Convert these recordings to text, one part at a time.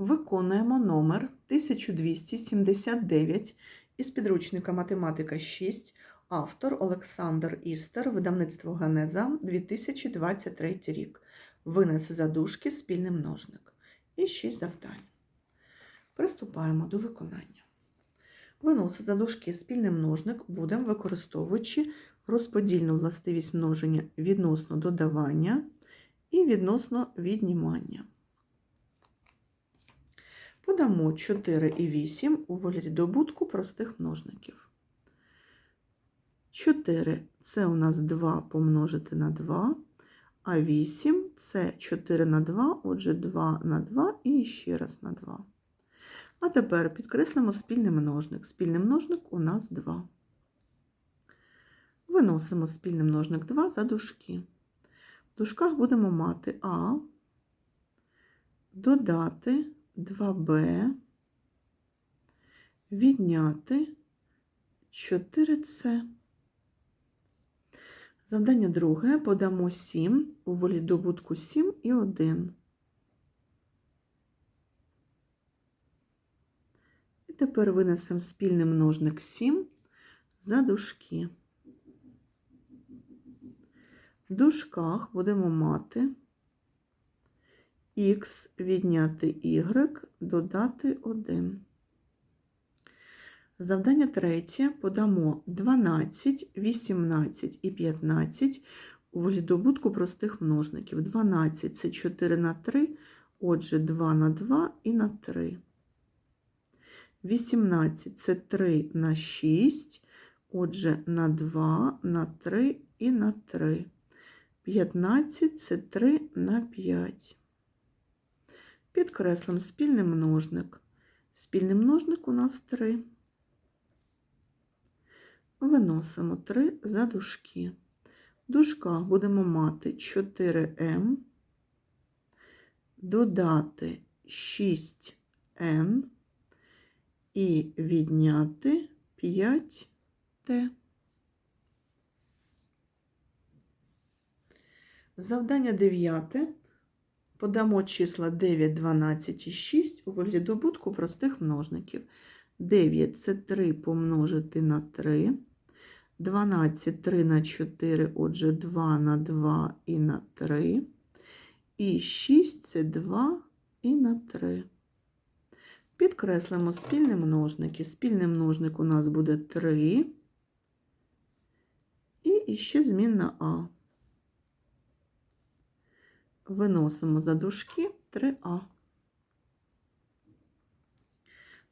Виконуємо номер 1279 із підручника Математика 6, автор Олександр Істер, видавництво Генеза, 2023 рік. Винеси задушки спільний множник. І 6 завдань. Приступаємо до виконання. Виносити задушки спільний множник будемо використовуючи розподільну властивість множення відносно додавання і відносно віднімання. Подамо 4 і 8 у вигляді добутку простих множників. 4 це у нас 2 помножити на 2, а 8 це 4 на 2, отже 2 на 2 і ще раз на 2. А тепер підкреслимо спільний множник. Спільний множник у нас 2. Виносимо спільний множник 2 за дужки. В дужках будемо мати А, додати 2b, відняти 4c. Завдання друге подамо 7 у волі добутку 7 і 1. І тепер винесемо спільний множник 7 за дужки. В дужках будемо мати х відняти y, додати 1. Завдання третє. Подамо 12, 18 і 15 у виглядобутку простих множників. 12 це 4 на 3, отже 2 на 2 і на 3. 18 це 3 на 6, отже на 2, на 3 і на 3. 15 це 3 на 5. Підкреслимо спільний множник. Спільний множник у нас 3. Виносимо 3 за дужки. В дужках будемо мати 4m, додати 6n і відняти 5t. Завдання 9. Подамо числа 9, 12 і 6 у вигляді добутку простих множників. 9 це 3 помножити на 3. 12 3 на 4, отже, 2 на 2 і на 3. І 6 це 2 і на 3. Підкреслимо спільні множники. Спільний множник у нас буде 3. І ще змінна А. Виносимо за дужки 3А.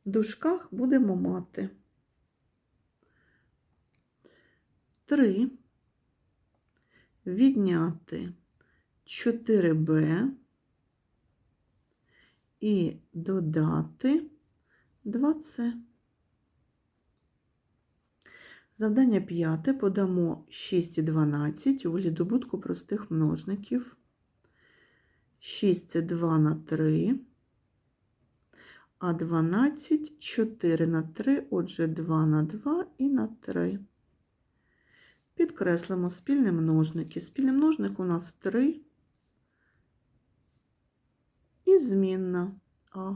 В дужках будемо мати 3 відняти 4b і додати 2c. Завдання п'яте подамо 6 і 12 у вигляді добутку простих множників. 6 це 2 на 3, а 12 4 на 3, отже 2 на 2 і на 3. Підкреслимо спільні множники. Спільний множник у нас 3 і змінна А.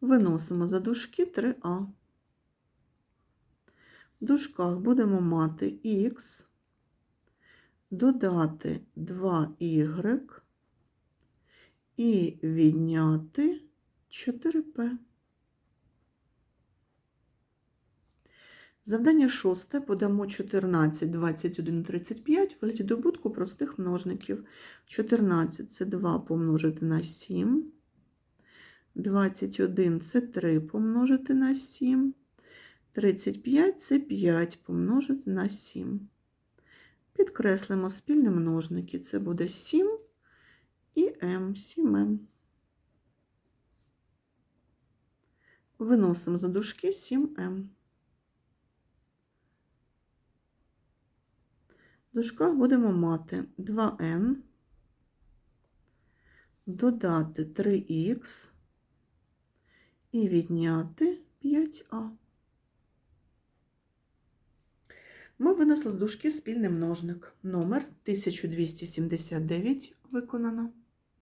Виносимо за дужки 3А. В дужках будемо мати х, додати 2y і відняти 4p. Завдання шосте подамо 14, 21, 35 в вигляді добутку простих множників. 14 це 2 помножити на 7. 21 це 3 помножити на 7. 35 це 5 помножити на 7. Підкреслимо спільні множники. Це буде 7 і М, 7М. Виносимо за дужки 7М. В дужках будемо мати 2n, додати 3х і відняти 5а. Ми винесли з дужки спільний множник. Номер 1279 виконано.